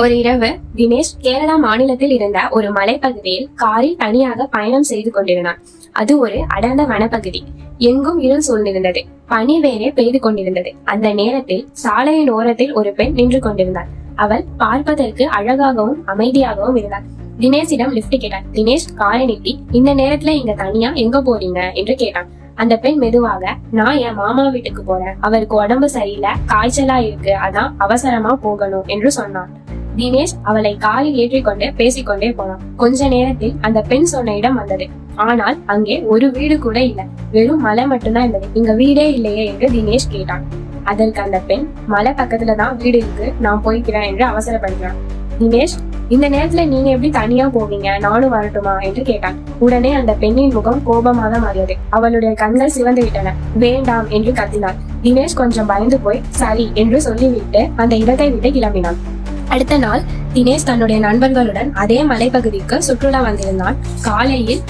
ஒரு இரவு தினேஷ் கேரளா மாநிலத்தில் இருந்த ஒரு மலைப்பகுதியில் காரில் தனியாக பயணம் செய்து கொண்டிருந்தான். அது ஒரு அடர்ந்த வனப்பகுதி. எங்கும் இருள் சூழ்ந்திருந்தது. பனி வேறே பெய்து கொண்டிருந்தது. அந்த நேரத்தில் சாலையின் ஓரத்தில் ஒரு பெண் நின்று கொண்டிருந்தாள். அவள் பார்ப்பதற்கு அழகாகவும் அமைதியாகவும் இருந்தாள். தினேஷிடம் லிஃப்ட் கேட்டான். தினேஷ் காரை நிறுத்தி இந்த நேரத்துல இங்க தனியா எங்க போறீங்க? என்று கேட்டான். அந்த பெண் மெதுவாக நான் என் மாமா வீட்டுக்கு போறேன். அவருக்கு உடம்பு சரியில்லை காய்ச்சலா இருக்கு அதான் அவசரமா போகணும் என்று சொன்னான். தினேஷ் அவளை காரில் ஏற்றிக்கொண்டு பேசிக்கொண்டே போனான். கொஞ்ச நேரத்தில் அந்த பெண் சொன்ன இடம் வந்தது. ஆனால் அங்கே ஒரு வீடு கூட இல்லை. வெறும் மலை மட்டும்தான் இருந்தது. இங்க வீடே இல்லையே என்று தினேஷ் கேட்டான். அதற்கு அந்த பெண் மலை பக்கத்துல தான் வீடு இருக்கு. நான் போய்க்கிறேன் என்று அவசரப்படுகிறான். தினேஷ் இந்த நேரத்துல நீங்க எப்படி தனியா போவீங்க? நானும் வரட்டுமா? என்று கேட்டான். உடனே அந்த பெண்ணின் முகம் கோபமாக மாறியது. அவளுடைய கண்கள் சிவந்து விட்டன வேண்டாம் என்று கத்தினாள் தினேஷ் கொஞ்சம் பயந்து போய் சரி என்று சொல்லிவிட்டு அந்த இடத்தை விட்டு கிளம்பினான். அடுத்த நாள் தினேஷ் தன்னுடைய நண்பர்களுடன் அதே மலைப்பகுதிக்கு சுற்றுலா வந்திருந்தான். காலையில்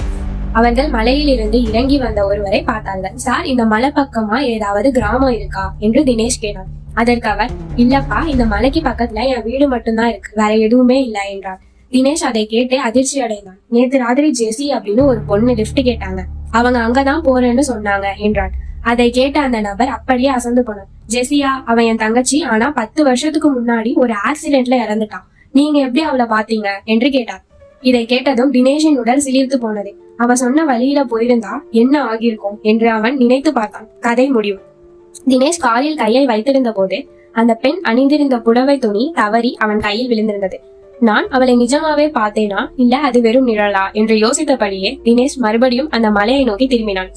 அவர்கள் மலையில் இருந்து இறங்கி வந்த ஒருவரை பார்த்தார்கள். சார் இந்த மலை பக்கமா ஏதாவது கிராமம் இருக்கா? என்று தினேஷ் கேட்டான். அதற்கு அவர் இல்லப்பா இந்த மலைக்கு பக்கத்துல என் வீடு மட்டும்தான் இருக்கு. வேற எதுவுமே இல்ல என்றார் தினேஷ் அதை கேட்டு அதிர்ச்சி அடைந்தான். நேத்து ராத்திரி ஜெசி அப்படின்னு ஒரு பொண்ணு லிப்ட் கேட்டாங்க. அவங்க அங்கதான் போறேன்னு சொன்னாங்க என்றான். அதை கேட்ட அந்த நபர் அப்படியே அசந்து போனான் ஜெசியா அவன் என் தங்கச்சி ஆனா பத்து வருஷத்துக்கு முன்னாடி ஒரு ஆக்சிடென்ட்ல இறந்துட்டான். நீங்க எப்படி அவளை பாத்தீங்க என்று கேட்டார். இதை கேட்டதும் தினேஷின் உடல் சிலிர்த்து போனது. அவ சொன்ன வழியில போயிருந்தா என்ன ஆகியிருக்கும் என்று அவன் நினைத்து பார்த்தான். கதை முடிவு. தினேஷ் காலில் கையை வைத்திருந்த போது அந்த பெண் அணிந்திருந்த புடவை துணி தவறி அவன் கையில் விழுந்திருந்தது. நான் அவளை நிஜமாவே பார்த்தேனா? இல்ல அது வெறும் நிழலா? என்று யோசித்தபடியே தினேஷ் மறுபடியும் அந்த மலையை நோக்கி திரும்பினான்.